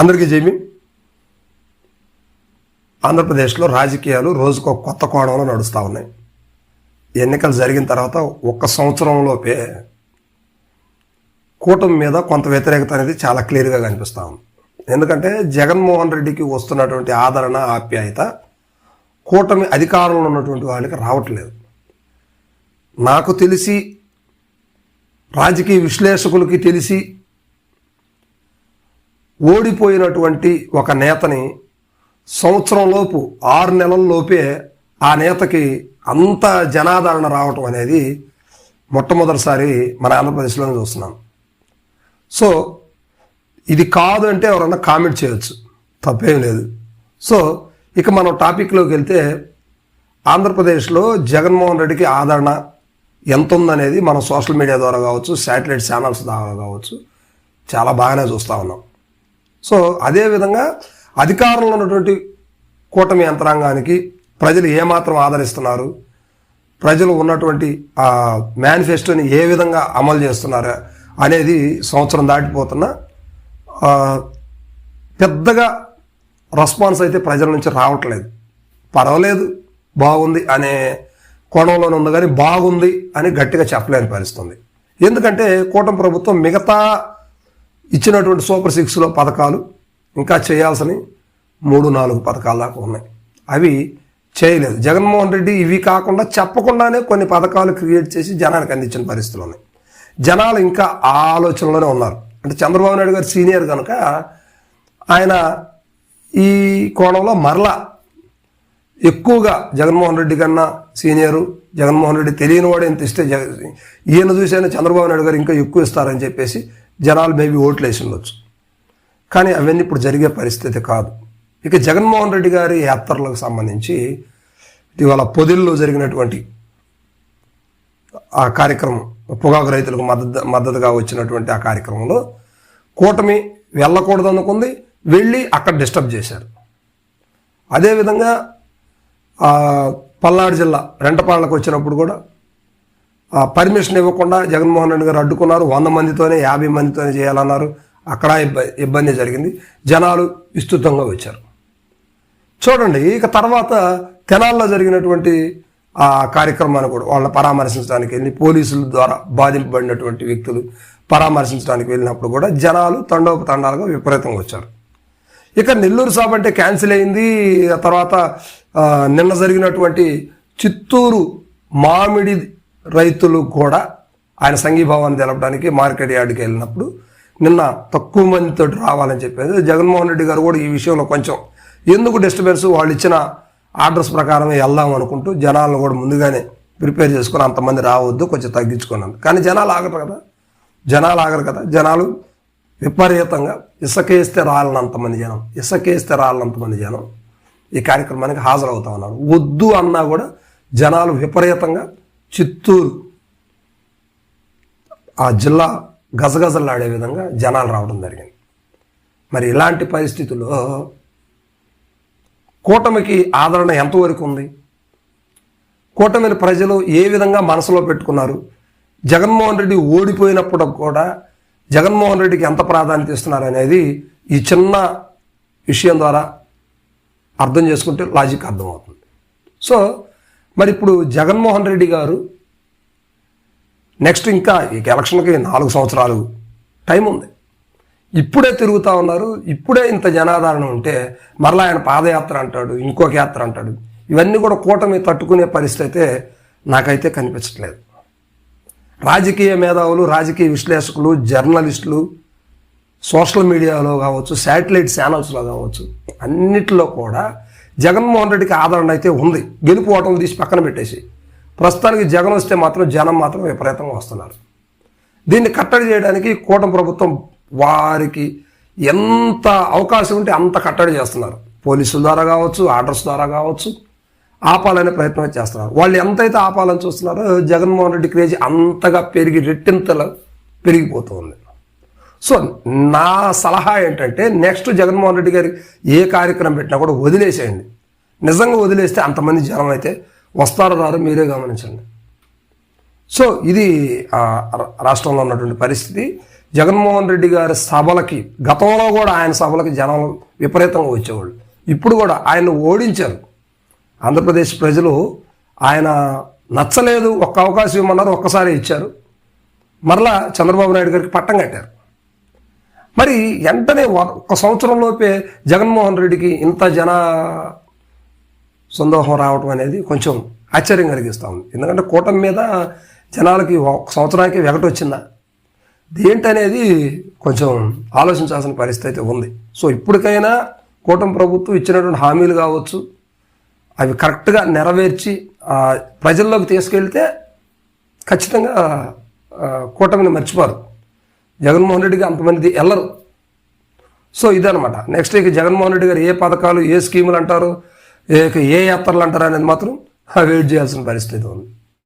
అందరికీ జైమి ఆంధ్రప్రదేశ్లో రాజకీయాలు రోజుకో కొత్త కోణంలో నడుస్తూ ఉన్నాయి. ఎన్నికలు జరిగిన తర్వాత ఒక్క సంవత్సరంలోపే కూటమి మీద కొంత వ్యతిరేకత అనేది చాలా క్లియర్గా కనిపిస్తూ ఉంది. ఎందుకంటే జగన్మోహన్ రెడ్డికి వస్తున్నటువంటి ఆదరణ ఆప్యాయత కూటమి అధికారంలో ఉన్నటువంటి వాళ్ళకి రావట్లేదు. నాకు తెలిసి రాజకీయ విశ్లేషకులకి తెలిసి ఓడిపోయినటువంటి ఒక నేతని సంవత్సరంలోపు ఆరు నెలల్లోపే ఆ నేతకి అంత జనాదరణ రావటం అనేది మొట్టమొదటిసారి మన ఆంధ్రప్రదేశ్లోనే చూస్తున్నాం. సో ఇది కాదు అంటే ఎవరన్నా కామెంట్ చేయొచ్చు. తప్పేం లేదు. సో ఇక మనం టాపిక్లోకి వెళ్తే ఆంధ్రప్రదేశ్లో జగన్మోహన్ రెడ్డికి ఆదరణ ఎంత ఉందనేది మనం సోషల్ మీడియా ద్వారా కావచ్చు శాటిలైట్ ఛానల్స్ ద్వారా కావచ్చు చాలా బాగానే చూస్తూ ఉన్నాం. సో అదేవిధంగా అధికారంలో ఉన్నటువంటి కూటమి యంత్రాంగానికి ప్రజలు ఏమాత్రం ఆదరిస్తున్నారు? ప్రజలు ఉన్నటువంటి ఆ మేనిఫెస్టోని ఏ విధంగా అమలు చేస్తున్నారు అనేది సంవత్సరం దాటిపోతున్న పెద్దగా రెస్పాన్స్ అయితే ప్రజల నుంచి రావట్లేదు. పర్వాలేదు బాగుంది అనే కోణంలోనే ఉంది కానీ బాగుంది అని గట్టిగా చెప్పలేని పరిస్థితుంది ఎందుకంటే కూటమి ప్రభుత్వం మిగతా ఇచ్చినటువంటి సూపర్ సిక్స్లో పథకాలు ఇంకా చేయాల్సిన మూడు నాలుగు పథకాల దాకా ఉన్నాయి. అవి చేయలేదు. జగన్మోహన్ రెడ్డి ఇవి కాకుండా చెప్పకుండానే కొన్ని పథకాలు క్రియేట్ చేసి జనానికి అందించిన పరిస్థితులు ఉన్నాయి. జనాలు ఇంకా ఆ ఆలోచనలోనే ఉన్నారు. అంటే చంద్రబాబు నాయుడు గారు సీనియర్ కనుక ఆయన ఈ కోణంలో మరలా ఎక్కువగా జగన్మోహన్ రెడ్డి కన్నా సీనియరు జగన్మోహన్ రెడ్డి తెలియనివాడు ఎంత ఇస్తే ఈయన చూసైనా చంద్రబాబు నాయుడు గారు ఇంకా ఎక్కువ ఇస్తారని చెప్పేసి జనాలు మేబీ ఓట్లు వేసి ఉండొచ్చు. కానీ అవన్నీ ఇప్పుడు జరిగే పరిస్థితి కాదు. ఇక జగన్మోహన్ రెడ్డి గారి యాత్రలకు సంబంధించి ఇవాళ పొదిల్లో జరిగినటువంటి ఆ కార్యక్రమం పొగాకు రైతులకు మద్దతు మద్దతుగా వచ్చినటువంటి ఆ కార్యక్రమంలో కూటమి వెళ్ళకూడదు అనుకుంది వెళ్ళి అక్కడ డిస్టర్బ్ చేశారు. అదేవిధంగా పల్నాడు జిల్లా రెంటపాళ్ళకు వచ్చినప్పుడు కూడా పర్మిషన్ ఇవ్వకుండా జగన్మోహన్ రెడ్డి గారు అడ్డుకున్నారు. వంద మందితోనే యాభై మందితోనే చేయాలన్నారు. అక్కడ ఇబ్బంది జరిగింది. జనాలు విస్తృతంగా వచ్చారు. చూడండి ఇక తర్వాత తెనాల్లో జరిగినటువంటి ఆ కార్యక్రమాన్ని కూడా వాళ్ళని పరామర్శించడానికి వెళ్ళి పోలీసుల ద్వారా బాధింపబడినటువంటి వ్యక్తులు పరామర్శించడానికి వెళ్ళినప్పుడు కూడా జనాలు తండోపతండాలుగా విపరీతంగా వచ్చారు. ఇక నెల్లూరు సభ అంటే క్యాన్సిల్ అయింది. తర్వాత నిన్న జరిగినటువంటి చిత్తూరు మామిడి రైతులు కూడా ఆయన సంఘీభావాన్ని తెలపడానికి మార్కెట్ యార్డ్కి వెళ్ళినప్పుడు నిన్న తక్కువ మందితో రావాలని చెప్పేది. జగన్మోహన్ రెడ్డి గారు కూడా ఈ విషయంలో కొంచెం ఎందుకు డిస్టర్బెన్స్ వాళ్ళు ఇచ్చిన ఆర్డర్స్ ప్రకారమే వెళ్దాం అనుకుంటూ జనాలను కూడా ముందుగానే ప్రిపేర్ చేసుకుని అంతమంది రావద్దు కొంచెం తగ్గించుకున్నాను. కానీ జనాలు ఆగరు కదా. జనాలు ఆగరు కదా. జనాలు విపరీతంగా ఇసుకేస్తే రాలనంతమంది జనం ఇసుకేస్తే రాలనంతమంది జనం ఈ కార్యక్రమానికి హాజరవుతా ఉన్నారు వద్దు అన్నా కూడా జనాలు విపరీతంగా చిత్తూరు. ఆ జిల్లా గజగజలాడే విధంగా జనాలు రావడం జరిగింది. మరి ఇలాంటి పరిస్థితుల్లో కూటమికి ఆదరణ ఎంతవరకు ఉంది? కూటమిని ప్రజలు ఏ విధంగా మనసులో పెట్టుకున్నారు? జగన్మోహన్ రెడ్డి ఓడిపోయినప్పుడు కూడా జగన్మోహన్ రెడ్డికి ఎంత ప్రాధాన్యత ఇస్తున్నారు అనేది ఈ చిన్న విషయం ద్వారా అర్థం చేసుకుంటే లాజిక్ అర్థమవుతుంది. సో మరి ఇప్పుడు జగన్మోహన్ రెడ్డి గారు నెక్స్ట్ ఇంకా ఈ ఎలక్షన్కి నాలుగు సంవత్సరాలు టైం ఉంది. ఇప్పుడే తిరుగుతూ ఉన్నారు. ఇప్పుడే ఇంత జనాదరణ ఉంటే మరలా ఆయన పాదయాత్ర అంటాడు ఇంకొక యాత్ర అంటాడు. ఇవన్నీ కూడా కూటమి తట్టుకునే పరిస్థితి అయితే నాకైతే కనిపించట్లేదు. రాజకీయ మేధావులు రాజకీయ విశ్లేషకులు జర్నలిస్టులు సోషల్ మీడియాలో కావచ్చు శాటిలైట్ ఛానల్స్లో కావచ్చు అన్నిటిలో కూడా జగన్మోహన్ రెడ్డికి ఆదరణ అయితే ఉంది. గెలుపు ఓటమి తీసి పక్కన పెట్టేసి. ప్రస్తుతానికి జగన్ వస్తే మాత్రం జనం మాత్రం విపరీతంగా వస్తున్నారు. దీన్ని కట్టడి చేయడానికి కూటమి ప్రభుత్వం వారికి ఎంత అవకాశం ఉంటే అంత కట్టడి చేస్తున్నారు. పోలీసుల ద్వారా కావచ్చు ఆర్డర్స్ ద్వారా కావచ్చు ఆపాలనే ప్రయత్నం చేస్తున్నారు. వాళ్ళు ఎంతైతే ఆపాలని చూస్తున్నారో జగన్మోహన్ రెడ్డి క్రేజ్ అంతగా పెరిగి రెట్టింతలు పెరిగిపోతుంది సో నా సలహా ఏంటంటే నెక్స్ట్ జగన్మోహన్ రెడ్డి గారి ఏ కార్యక్రమం పెట్టినా కూడా వదిలేసేయండి. నిజంగా వదిలేస్తే అంతమంది జనం అయితే వస్తారో రారో మీరే గమనించండి. సో ఇది రా- రాష్ట్రంలో ఉన్నటువంటి పరిస్థితి. జగన్మోహన్ రెడ్డి గారి సభలకి గతంలో కూడా ఆయన సభలకి జనం విపరీతంగా వచ్చేవాళ్ళు. ఇప్పుడు కూడా ఆయన ఓడించారు. ఆంధ్రప్రదేశ్ ప్రజలు ఆయన నచ్చలేదు ఒక్క అవకాశం ఇవ్వమన్నారు ఒక్కసారి ఇచ్చారు. మరలా చంద్రబాబు నాయుడు గారికి పట్టం కట్టారు. మరి వెంటనే ఒక- ఒక సంవత్సరంలోపే జగన్మోహన్ రెడ్డికి ఇంత జన సందోహం రావటం అనేది కొంచెం ఆశ్చర్యం కలిగిస్తూ ఉంది. ఎందుకంటే కూటమి మీద జనాలకి ఒక సంవత్సరానికి వెగటొచ్చిందా దేంటనేది కొంచెం ఆలోచించాల్సిన పరిస్థితి ఉంది. సో ఇప్పటికైనా కూటమి ప్రభుత్వం ఇచ్చినటువంటి హామీలు కావచ్చు అవి కరెక్ట్గా నెరవేర్చి ప్రజల్లోకి తీసుకెళ్తే ఖచ్చితంగా కూటమిని మర్చిపోరు. జగన్మోహన్ రెడ్డికి అంతమంది వెళ్ళరు సో ఇదనమాట నెక్స్ట్ ఇక జగన్మోహన్ రెడ్డి గారు ఏ పథకాలు ఏ స్కీములు అంటారు ఏ ఏ యాత్రలు అంటారు అనేది మాత్రం వెయిట్ చేయాల్సిన పరిస్థితి ఉంది.